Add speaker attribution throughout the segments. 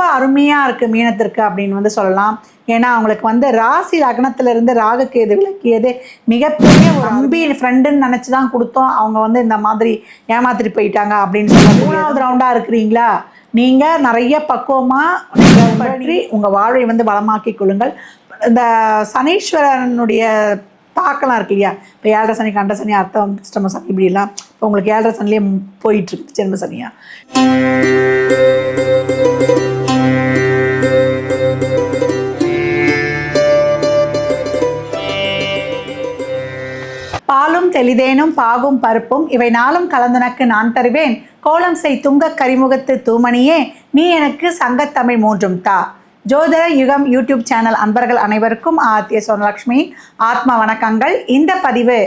Speaker 1: ரொம்ப அருமையாக இருக்குது மீனத்திற்கு அப்படின்னு வந்து சொல்லலாம் ஏன்னா அவங்களுக்கு வந்து ராசி லக்னத்திலிருந்து ராகுக்கு விளக்கியது மிகப்பெரிய ஒரு அம்பி ஃப்ரெண்டுன்னு நினச்சி தான் கொடுத்தோம் அவங்க வந்து இந்த மாதிரி ஏமாத்திட்டு போயிட்டாங்க அப்படின்னு சொல்லி மூணாவது ரவுண்டாக இருக்கிறீங்களா நீங்கள் நிறைய பக்குவமாக பற்றி உங்கள் வாழ்வை வந்து வளமாக்கி கொள்ளுங்கள் இந்த சனீஸ்வரனுடைய தாக்கலாம் இருக்கு இல்லையா இப்போ ஏழரை சனி கண்ட சனி அர்த்தம் சிஸ்டம சனி இப்படிலாம் இப்போ உங்களுக்கு ஏழரை சனிலேயே போயிட்டுருக்கு ஜென்ம சனியாக தெளிதேனும் பாகும் பருப்பும் இவை நாளும் கலந்தனக்கு நான் தருவேன் கோலம் செய் துங்க கரிமுகத்து தூமணியே நீ எனக்கு சங்கத்தமிழ் மூன்றும் தா ஜோதர யுகம் யூடியூப் சேனல் அன்பர்கள் அனைவருக்கும் ஆத்ய சோனலக்ஷ்மி ஆத்மா வணக்கங்கள் இந்த பதிவு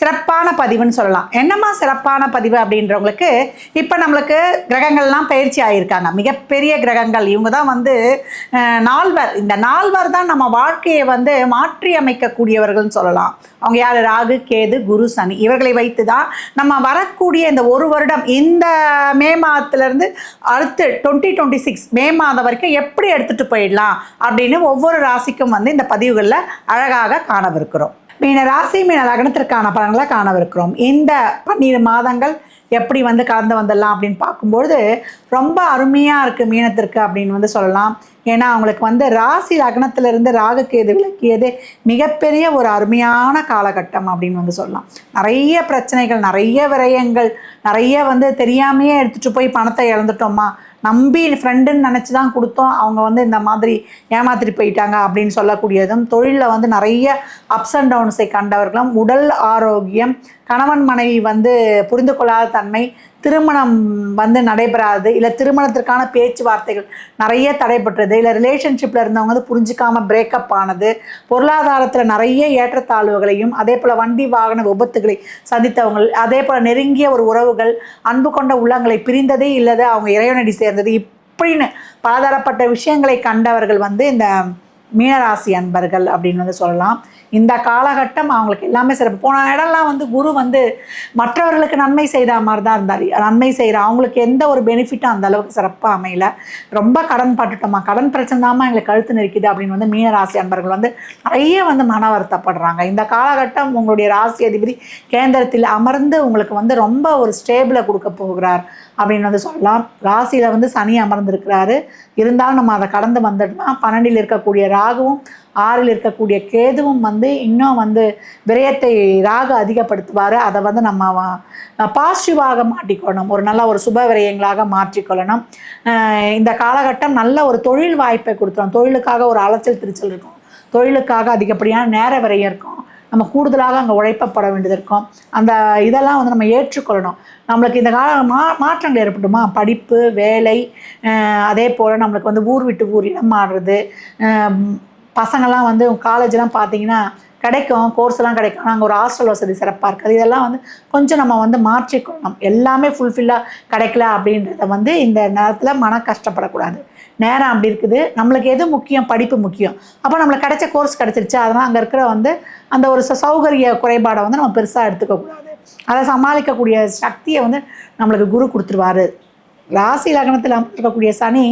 Speaker 1: சிறப்பான பதிவுன்னு சொல்லலாம் என்னம்மா சிறப்பான பதிவு அப்படின்றவங்களுக்கு இப்போ நம்மளுக்கு கிரகங்கள்லாம் பயிற்சி ஆகியிருக்காங்க மிகப்பெரிய கிரகங்கள் இவங்க தான் வந்து நால்வர் இந்த நால்வர் தான் நம்ம வாழ்க்கையை வந்து மாற்றி அமைக்கக்கூடியவர்கள்னு சொல்லலாம் அவங்க யார் ராகு கேது குரு சனி இவர்களை வைத்து தான் நம்ம வரக்கூடிய இந்த ஒரு வருடம் இந்த மே மாதத்துலேருந்து அடுத்து டுவெண்ட்டி டுவெண்ட்டி சிக்ஸ் மே மாதம் வரைக்கும் எப்படி எடுத்துகிட்டு போயிடலாம் அப்படின்னு ஒவ்வொரு ராசிக்கும் வந்து இந்த பதிவுகளில் அழகாக காணவிருக்கிறோம் மீன ராசி மீன லக்னத்திற்கான பலன்களை காணவிருக்கிறோம் இந்த பன்னிரு மாதங்கள் எப்படி வந்து கலந்து வந்துடலாம் அப்படின்னு பார்க்கும்பொழுது ரொம்ப அருமையாக இருக்குது மீனத்திற்கு அப்படின்னு வந்து சொல்லலாம் ஏன்னா அவங்களுக்கு வந்து ராசி லக்னத்திலிருந்து ராகுக்கேது விளக்கியது மிகப்பெரிய ஒரு அருமையான காலகட்டம் அப்படின்னு வந்து சொல்லலாம் நிறைய பிரச்சனைகள் நிறைய விரயங்கள் நிறைய வந்து தெரியாமையே எடுத்துகிட்டு போய் பணத்தை இழந்துட்டோமா நம்பி ஃப்ரெண்டுன்னு நினச்சி தான் கொடுத்தோம் அவங்க வந்து இந்த மாதிரி ஏமாத்திட்டு போயிட்டாங்க அப்படின்னு சொல்லக்கூடியதும் தொழிலில் வந்து நிறைய அப்ஸ் அண்ட் டவுன்ஸை கண்டவர்களும் உடல் ஆரோக்கியம் கணவன் மனைவி வந்து புரிந்து கொள்ளாத தன்மை திருமணம் வந்து நடைபெறாது இல்லை திருமணத்திற்கான பேச்சுவார்த்தைகள் நிறைய தடைப்பட்டது இல்லை ரிலேஷன்ஷிப்பில் இருந்தவங்க வந்து புரிஞ்சிக்காமல் பிரேக்கப் ஆனது பொருளாதாரத்தில் நிறைய ஏற்றத்தாழ்வுகளையும் அதே போல் வண்டி வாகன விபத்துகளை சந்தித்தவங்க அதே போல் நெருங்கிய ஒரு உறவுகள் அன்பு கொண்ட உள்ளங்களை பிரிந்ததே இல்லாத அவங்க இறைவனடி சேர்ந்தது இப்படின்னு பலதரப்பட்ட விஷயங்களை கண்டவர்கள் வந்து இந்த மீனராசி அன்பர்கள் அப்படின்னு வந்து சொல்லலாம் இந்த காலகட்டம் அவங்களுக்கு எல்லாமே சிறப்பு போன இடம்லாம் வந்து குரு வந்து மற்றவர்களுக்கு நன்மை செய்த மாதிரி தான் இருந்தார் நன்மை செய்கிற அவங்களுக்கு எந்த ஒரு பெனிஃபிட்டும் அந்த அளவுக்கு சிறப்பாக அமையல ரொம்ப கடன் பட்டுட்டோமா கடன் பிரச்சனை தான் எங்களுக்கு கழுத்து நிற்கிது அப்படின்னு வந்து மீனராசி அன்பர்கள் வந்து நிறைய வந்து மன வருத்தப்படுறாங்க இந்த காலகட்டம் உங்களுடைய ராசி அதிபதி கேந்திரத்தில் அமர்ந்து உங்களுக்கு வந்து ரொம்ப ஒரு ஸ்டேபிளை கொடுக்க போகிறார் அப்படின்னு வந்து சொல்லலாம் ராசியில் வந்து சனி அமர்ந்திருக்கிறாரு இருந்தாலும் நம்ம அதை கடந்து வந்துட்டோம்னா பன்னெண்டில் இருக்கக்கூடிய ராகுவும் ஆறில் இருக்கக்கூடிய கேதுவும் வந்து இன்னும் வந்து விரயத்தை ராகு அதிகப்படுத்துவார் அதை வந்து நம்ம பாசிட்டிவாக மாட்டிக்கொள்ளணும் ஒரு நல்ல ஒரு சுப விரயங்களாக மாற்றிக்கொள்ளணும் இந்த காலகட்டம் நல்ல ஒரு தொழில் வாய்ப்பை கொடுத்துரும் தொழிலுக்காக ஒரு அலைச்சல் திருச்சல் இருக்கும் தொழிலுக்காக அதிகப்படியான நேர விரயம் இருக்கும் நம்ம கூடுதலாக அங்கே உழைப்பப்பட வேண்டியது இருக்கும் அந்த இதெல்லாம் வந்து நம்ம ஏற்றுக்கொள்ளணும் நம்மளுக்கு இந்த கால மா மாற்றங்கள் ஏற்பட்டுமா படிப்பு வேலை அதே போல் நம்மளுக்கு வந்து ஊர் விட்டு ஊர் இடம் மாறுறது பசங்கள்லாம் வந்து காலேஜ்லாம் பார்த்தீங்கன்னா கிடைக்கும் கோர்ஸ்லாம் கிடைக்கும் நாங்கள் அங்கே ஒரு ஹாஸ்டல் வசதி சிறப்பாக இருக்குது இதெல்லாம் வந்து கொஞ்சம் நம்ம வந்து மாற்றிக்கொள்ளணும் எல்லாமே ஃபுல்ஃபில்லாக கிடைக்கல அப்படின்றத வந்து இந்த நேரத்தில் மன கஷ்டப்படக்கூடாது நேரம் அப்படி இருக்குது நம்மளுக்கு எது முக்கியம் படிப்பு முக்கியம் அப்போ நம்மளுக்கு கிடைச்ச கோர்ஸ் கிடச்சிருச்சு அதெல்லாம் அங்கே இருக்கிற வந்து அந்த ஒரு சௌகரிய குறைபாடை வந்து நம்ம பெருசாக எடுத்துக்கக்கூடாது அதை சமாளிக்கக்கூடிய சக்தியை வந்து நம்மளுக்கு குரு கொடுத்துருவாரு ராசி லக்னத்தில் இருக்கக்கூடிய சனி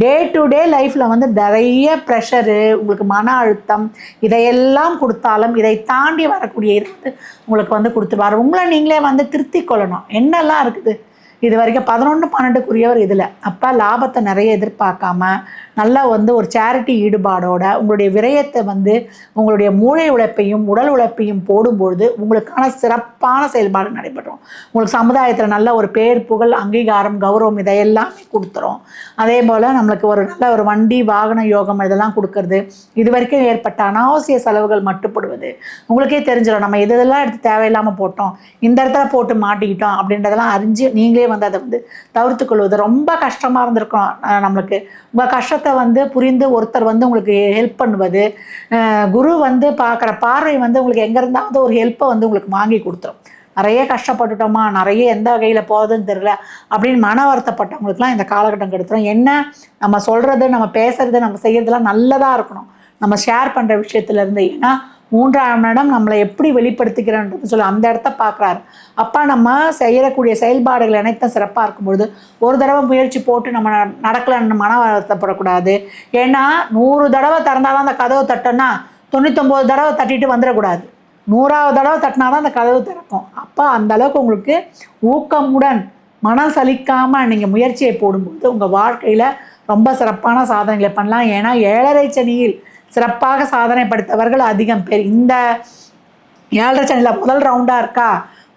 Speaker 1: டே டு டே லைஃப்பில் வந்து நிறைய ப்ரெஷரு உங்களுக்கு மன அழுத்தம் இதையெல்லாம் கொடுத்தாலும் இதை தாண்டி வரக்கூடிய இது உங்களுக்கு வந்து கொடுத்துருவார் உங்களை நீங்களே வந்து திருத்திக் கொள்ளணும் என்னெல்லாம் இருக்குது இது வரைக்கும் பதினொன்று பன்னெண்டுக்குரியவர் இதில் அப்போ லாபத்தை நிறைய எதிர்பார்க்காம நல்லா வந்து ஒரு சேரிட்டி ஈடுபாடோட உங்களுடைய விரயத்தை வந்து உங்களுடைய மூளை உழைப்பையும் உடல் உழைப்பையும் போடும்பொழுது உங்களுக்கான சிறப்பான செயல்பாடு நடைபெறும் உங்களுக்கு சமுதாயத்தில் நல்ல ஒரு பேர் புகழ் அங்கீகாரம் கௌரவம் இதையெல்லாமே கொடுத்துரும் அதே போல் நம்மளுக்கு ஒரு நல்ல ஒரு வண்டி வாகன யோகம் இதெல்லாம் கொடுக்கறது இது வரைக்கும் ஏற்பட்ட அனாவசிய செலவுகள் மட்டுப்படுவது உங்களுக்கே தெரிஞ்சிடும் நம்ம எது இதெல்லாம் எடுத்து தேவையில்லாமல் போட்டோம் இந்த இடத்துல போட்டு மாட்டிக்கிட்டோம் அப்படின்றதெல்லாம் அறிஞ்சு நீங்களே வந்து அதை வந்து தவிர்த்து கொள்வது ரொம்ப கஷ்டமாக இருந்திருக்கும் நம்மளுக்கு உங்கள் கஷ்டத்தை வந்து புரிந்து ஒருத்தர் வந்து உங்களுக்கு ஹெல்ப் பண்ணுவது குரு வந்து பார்க்குற பார்வை வந்து உங்களுக்கு எங்கே இருந்தாவது ஒரு ஹெல்ப்பை வந்து உங்களுக்கு வாங்கி கொடுத்துரும் நிறைய கஷ்டப்பட்டுட்டோமா நிறைய எந்த வகையில் போகுதுன்னு தெரில அப்படின்னு மன வருத்தப்பட்டவங்களுக்குலாம் இந்த காலகட்டம் கெடுத்துரும் என்ன நம்ம சொல்கிறது நம்ம பேசுகிறது நம்ம செய்கிறதுலாம் நல்லதாக இருக்கணும் நம்ம ஷேர் பண்ணுற விஷயத்துலேருந்து ஏன்னா மூன்றாம் இடம் நம்மளை எப்படி வெளிப்படுத்திக்கிறோன்றது சொல்லி அந்த இடத்த பார்க்குறாரு அப்போ நம்ம செய்யக்கூடிய செயல்பாடுகள் அனைத்தும் சிறப்பாக இருக்கும்பொழுது ஒரு தடவை முயற்சி போட்டு நம்ம நடக்கலன்னு மன வருத்தப்படக்கூடாது ஏன்னா நூறு தடவை திறந்தால்தான் அந்த கதவை தட்டோன்னா தொண்ணூத்தொம்பது தடவை தட்டிட்டு வந்துடக்கூடாது நூறாவது தடவை தட்டினா தான் அந்த கதவு திறக்கும் அப்போ அந்தளவுக்கு உங்களுக்கு ஊக்கமுடன் மனம் சலிக்காமல் நீங்கள் முயற்சியை போடும்போது உங்கள் வாழ்க்கையில் ரொம்ப சிறப்பான சாதனைகளை பண்ணலாம் ஏன்னா ஏழரை சனியில் சிறப்பாக சாதனை படுத்தவர்கள் அதிகம் பேர் இந்த ஏழரை சனியில் முதல் ரவுண்டாக இருக்கா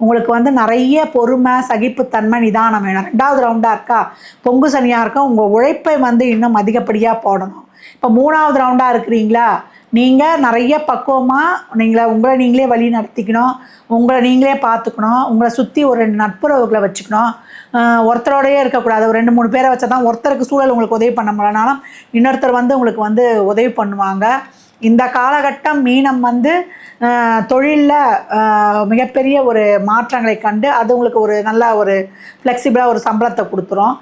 Speaker 1: உங்களுக்கு வந்து நிறைய பொறுமை சகிப்புத்தன்மை நிதானம் வேணும் ரெண்டாவது ரவுண்டாக இருக்கா பொங்கு சனியாக இருக்கா உங்கள் உழைப்பை வந்து இன்னும் அதிகப்படியாக போடணும் இப்போ மூணாவது ரவுண்டாக இருக்கிறீங்களா நீங்கள் நிறைய பக்குவமாக நீங்களை உங்களை நீங்களே வழி நடத்திக்கணும் உங்களை நீங்களே பார்த்துக்கணும் உங்களை சுற்றி ஒரு ரெண்டு நட்புறவுகளை வச்சுக்கணும் ஒருத்தரோடையே இருக்கக்கூடாது ஒரு ரெண்டு மூணு பேரை வச்சா தான் ஒருத்தருக்கு சூழல் உங்களுக்கு உதவி பண்ண முடியலனாலும் இன்னொருத்தர் வந்து உங்களுக்கு வந்து உதவி பண்ணுவாங்க இந்த காலகட்டம் மீனம் வந்து தொழிலில் மிகப்பெரிய ஒரு மாற்றங்களை கண்டு அது உங்களுக்கு ஒரு நல்ல ஒரு ஃப்ளெக்சிபிளாக ஒரு சம்பளத்தை கொடுத்துரும்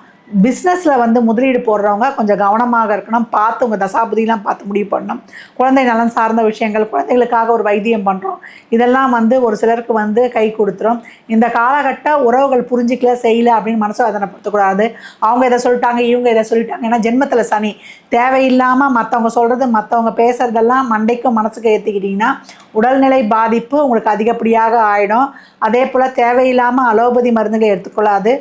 Speaker 1: பிஸ்னஸில் வந்து முதலீடு போடுறவங்க கொஞ்சம் கவனமாக இருக்கணும் பார்த்து உங்கள் தசாபதியெலாம் பார்த்து முடிவு பண்ணணும் குழந்தை நலன் சார்ந்த விஷயங்கள் குழந்தைகளுக்காக ஒரு வைத்தியம் பண்ணுறோம் இதெல்லாம் வந்து ஒரு சிலருக்கு வந்து கை கொடுத்துரும் இந்த காலகட்ட உறவுகள் புரிஞ்சிக்கல செய்யலை அப்படின்னு மனசு அதனைப்படுத்தக்கூடாது அவங்க இதை சொல்லிட்டாங்க இவங்க இதை சொல்லிட்டாங்க ஏன்னா ஜென்மத்தில் சனி தேவையில்லாமல் மற்றவங்க சொல்கிறது மற்றவங்க பேசுகிறதெல்லாம் மண்டைக்கும் மனசுக்கு ஏற்றிக்கிட்டிங்கன்னா உடல்நிலை பாதிப்பு உங்களுக்கு அதிகப்படியாக ஆகிடும் அதே போல் தேவையில்லாமல் அலோபதி மருந்துகளை எடுத்துக்கொள்ளாது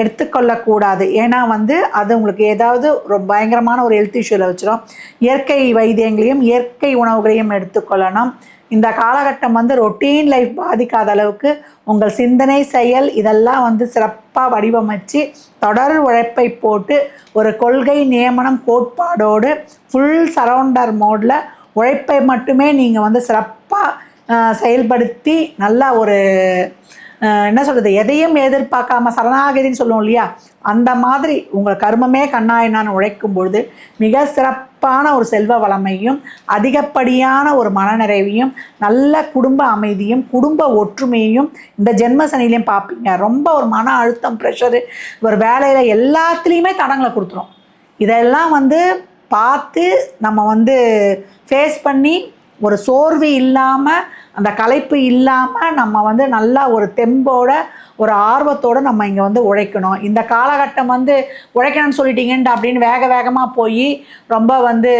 Speaker 1: எடுத்துக்கொள்ளக்கூடாது ஏன்னா வந்து அது உங்களுக்கு ஏதாவது ரொம்ப பயங்கரமான ஒரு ஹெல்த் இஷ்யூவில் வச்சிடும் இயற்கை வைத்தியங்களையும் இயற்கை உணவுகளையும் எடுத்துக்கொள்ளணும் இந்த காலகட்டம் வந்து ரொட்டீன் லைஃப் பாதிக்காத அளவுக்கு உங்கள் சிந்தனை செயல் இதெல்லாம் வந்து சிறப்பாக வடிவமைச்சு தொடர் உழைப்பை போட்டு ஒரு கொள்கை நியமனம் கோட்பாடோடு ஃபுல் சரவுண்டர் மோடில் உழைப்பை மட்டுமே நீங்கள் வந்து சிறப்பாக செயல்படுத்தி நல்லா ஒரு என்ன சொல்கிறது எதையும் எதிர்பார்க்காம சரணாகதின்னு சொல்லுவோம் இல்லையா அந்த மாதிரி உங்கள் கர்மமே நான் உழைக்கும் பொழுது மிக சிறப்பான ஒரு செல்வ வளமையும் அதிகப்படியான ஒரு மனநிறைவையும் நல்ல குடும்ப அமைதியும் குடும்ப ஒற்றுமையும் இந்த ஜென்ம சனிலையும் பார்ப்பீங்க ரொம்ப ஒரு மன அழுத்தம் ப்ரெஷரு ஒரு வேலையில் எல்லாத்துலேயுமே தடங்களை கொடுத்துரும் இதெல்லாம் வந்து பார்த்து நம்ம வந்து ஃபேஸ் பண்ணி ஒரு சோர்வு இல்லாமல் அந்த களைப்பு இல்லாமல் நம்ம வந்து நல்லா ஒரு தெம்போட ஒரு ஆர்வத்தோடு நம்ம இங்கே வந்து உழைக்கணும் இந்த காலகட்டம் வந்து உழைக்கணும்னு சொல்லிட்டீங்கன்ட்டு அப்படின்னு வேக வேகமாக போய் ரொம்ப வந்து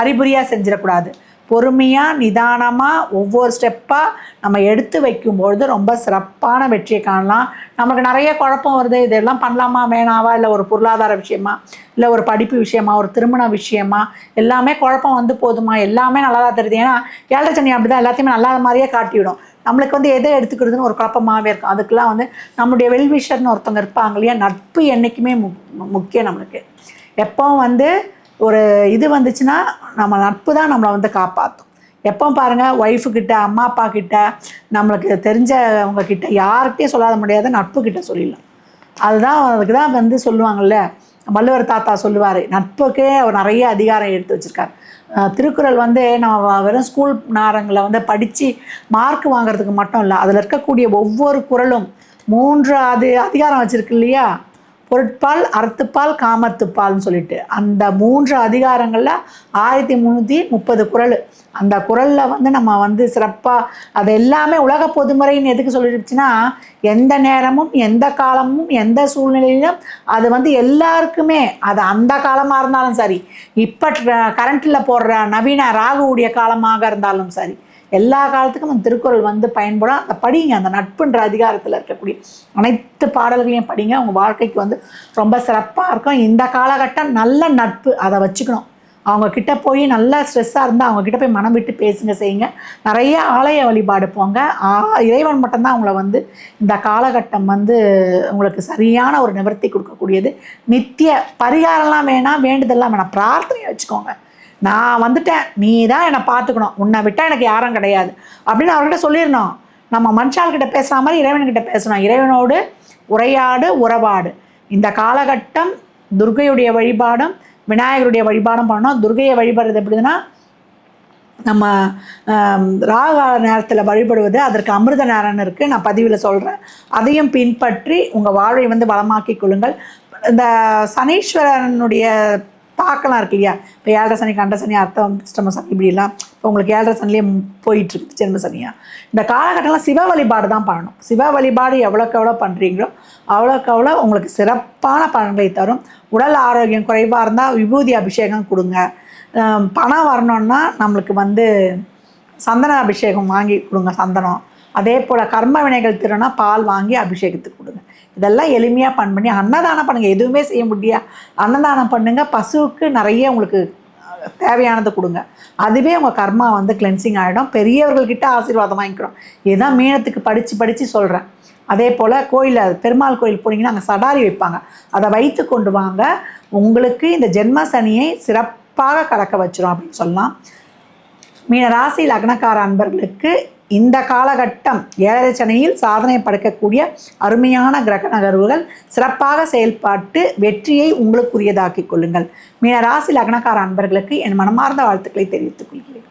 Speaker 1: அறிகுறியாக செஞ்சிடக்கூடாது பொறுமையாக நிதானமாக ஒவ்வொரு ஸ்டெப்பாக நம்ம எடுத்து வைக்கும்பொழுது ரொம்ப சிறப்பான வெற்றியை காணலாம் நமக்கு நிறைய குழப்பம் வருது இதெல்லாம் பண்ணலாமா வேணாவா இல்லை ஒரு பொருளாதார விஷயமா இல்லை ஒரு படிப்பு விஷயமா ஒரு திருமண விஷயமா எல்லாமே குழப்பம் வந்து போதுமா எல்லாமே நல்லா தான் தெரியுது ஏன்னா ஏழரை சனி அப்படி தான் எல்லாத்தையுமே நல்லா மாதிரியே காட்டிவிடும் நம்மளுக்கு வந்து எதை எடுத்துக்கிறதுன்னு ஒரு குழப்பமாகவே இருக்கும் அதுக்கெலாம் வந்து நம்முடைய வெல்விஷர்னு ஒருத்தவங்க இருப்பாங்க இல்லையா நட்பு என்றைக்குமே முக்கியம் நம்மளுக்கு எப்போவும் வந்து ஒரு இது வந்துச்சுன்னா நம்ம நட்பு தான் நம்மளை வந்து காப்பாற்றும் எப்போ பாருங்கள் ஒய்ஃபுக்கிட்ட அம்மா அப்பா கிட்ட நம்மளுக்கு தெரிஞ்சவங்க கிட்ட யார்கிட்டையும் சொல்லாத முடியாத நட்பு கிட்ட சொல்லிடலாம் அதுதான் அதுக்கு தான் வந்து சொல்லுவாங்கள்ல வள்ளுவர் தாத்தா சொல்லுவார் நட்புக்கே அவர் நிறைய அதிகாரம் எடுத்து வச்சுருக்கார் திருக்குறள் வந்து நம்ம வெறும் ஸ்கூல் நேரங்களில் வந்து படித்து மார்க் வாங்குறதுக்கு மட்டும் இல்லை அதில் இருக்கக்கூடிய ஒவ்வொரு குரலும் மூன்று அது அதிகாரம் வச்சுருக்கு இல்லையா பொருட்பால் அறத்துப்பால் காமத்துப்பால்னு சொல்லிட்டு அந்த மூன்று அதிகாரங்களில் ஆயிரத்தி முந்நூற்றி முப்பது குரல் அந்த குரலில் வந்து நம்ம வந்து சிறப்பாக அது எல்லாமே உலக பொதுமுறைன்னு எதுக்கு சொல்லிடுச்சுன்னா எந்த நேரமும் எந்த காலமும் எந்த சூழ்நிலையிலும் அது வந்து எல்லாருக்குமே அது அந்த காலமாக இருந்தாலும் சரி இப்போ கரண்ட்டில் போடுற நவீன ராகுவுடைய காலமாக இருந்தாலும் சரி எல்லா காலத்துக்கும் அந்த திருக்குறள் வந்து பயன்படும் அதை படிங்க அந்த நட்புன்ற அதிகாரத்தில் இருக்கக்கூடிய அனைத்து பாடல்களையும் படிங்க அவங்க வாழ்க்கைக்கு வந்து ரொம்ப சிறப்பாக இருக்கும் இந்த காலகட்டம் நல்ல நட்பு அதை வச்சுக்கணும் அவங்கக்கிட்ட போய் நல்லா ஸ்ட்ரெஸ்ஸாக இருந்தால் அவங்கக்கிட்ட போய் மனம் விட்டு பேசுங்க செய்யுங்க நிறைய ஆலய வழிபாடு போங்க ஆ இறைவன் மட்டும்தான் அவங்கள வந்து இந்த காலகட்டம் வந்து உங்களுக்கு சரியான ஒரு நிவர்த்தி கொடுக்கக்கூடியது நித்திய பரிகாரம்லாம் வேணாம் வேண்டுதெல்லாம் வேணாம் பிரார்த்தனையை வச்சுக்கோங்க நான் வந்துட்டேன் நீ தான் என்னை பார்த்துக்கணும் உன்னை விட்டால் எனக்கு யாரும் கிடையாது அப்படின்னு அவர்கிட்ட சொல்லிடணும் நம்ம மனுஷாள்கிட்ட பேசுகிற மாதிரி இறைவன்கிட்ட பேசணும் இறைவனோடு உரையாடு உறவாடு இந்த காலகட்டம் துர்கையுடைய வழிபாடும் விநாயகருடைய வழிபாடும் பண்ணணும் துர்கையை வழிபடுறது எப்படின்னா நம்ம ராக நேரத்தில் வழிபடுவது அதற்கு அமிர்த நேரம்னு இருக்குது நான் பதிவில் சொல்கிறேன் அதையும் பின்பற்றி உங்கள் வாழ்வை வந்து வளமாக்கி கொள்ளுங்கள் இந்த சனீஸ்வரனுடைய தாக்கலாம் இருக்கு இல்லையா இப்போ ஏழரை சனி கண்ட சனி அர்த்தம் சிஸ்டம சனி இப்படிலாம் இப்போ உங்களுக்கு ஏழரை சனிலேயே போயிட்டுருக்கு ஜென்ம சனியாக இந்த காலகட்டம்லாம் சிவ வழிபாடு தான் பண்ணணும் சிவ வழிபாடு எவ்வளோக்கு எவ்வளோ பண்ணுறீங்களோ அவ்வளோக்கு அவ்வளோ உங்களுக்கு சிறப்பான பலன்களை தரும் உடல் ஆரோக்கியம் குறைவாக இருந்தால் விபூதி அபிஷேகம் கொடுங்க பணம் வரணுன்னா நம்மளுக்கு வந்து சந்தன அபிஷேகம் வாங்கி கொடுங்க சந்தனம் அதே போல் கர்ம வினைகள் திருனா பால் வாங்கி அபிஷேகத்துக்கு கொடுங்க இதெல்லாம் எளிமையாக பண் பண்ணி அன்னதானம் பண்ணுங்கள் எதுவுமே செய்ய முடியாது அன்னதானம் பண்ணுங்கள் பசுவுக்கு நிறைய உங்களுக்கு தேவையானதை கொடுங்க அதுவே உங்கள் கர்மா வந்து கிளென்சிங் ஆகிடும் பெரியவர்கள்கிட்ட ஆசீர்வாதம் வாங்கிக்கிறோம் இதுதான் மீனத்துக்கு படித்து படித்து சொல்கிறேன் அதே போல் கோயிலில் பெருமாள் கோயில் போனீங்கன்னா அங்கே சடாரி வைப்பாங்க அதை வைத்து கொண்டு வாங்க உங்களுக்கு இந்த ஜென்ம சனியை சிறப்பாக கலக்க வச்சிரும் அப்படின்னு சொல்லலாம் மீன ராசி லக்னக்கார அன்பர்களுக்கு இந்த காலகட்டம் ஏழரச்சனையில் சாதனை படைக்கக்கூடிய அருமையான கிரக நகர்வுகள் சிறப்பாக செயல்பாட்டு வெற்றியை உங்களுக்குரியதாக்கிக் கொள்ளுங்கள் மீனராசி லக்னக்கார அன்பர்களுக்கு என் மனமார்ந்த வாழ்த்துக்களை தெரிவித்துக் கொள்கிறேன்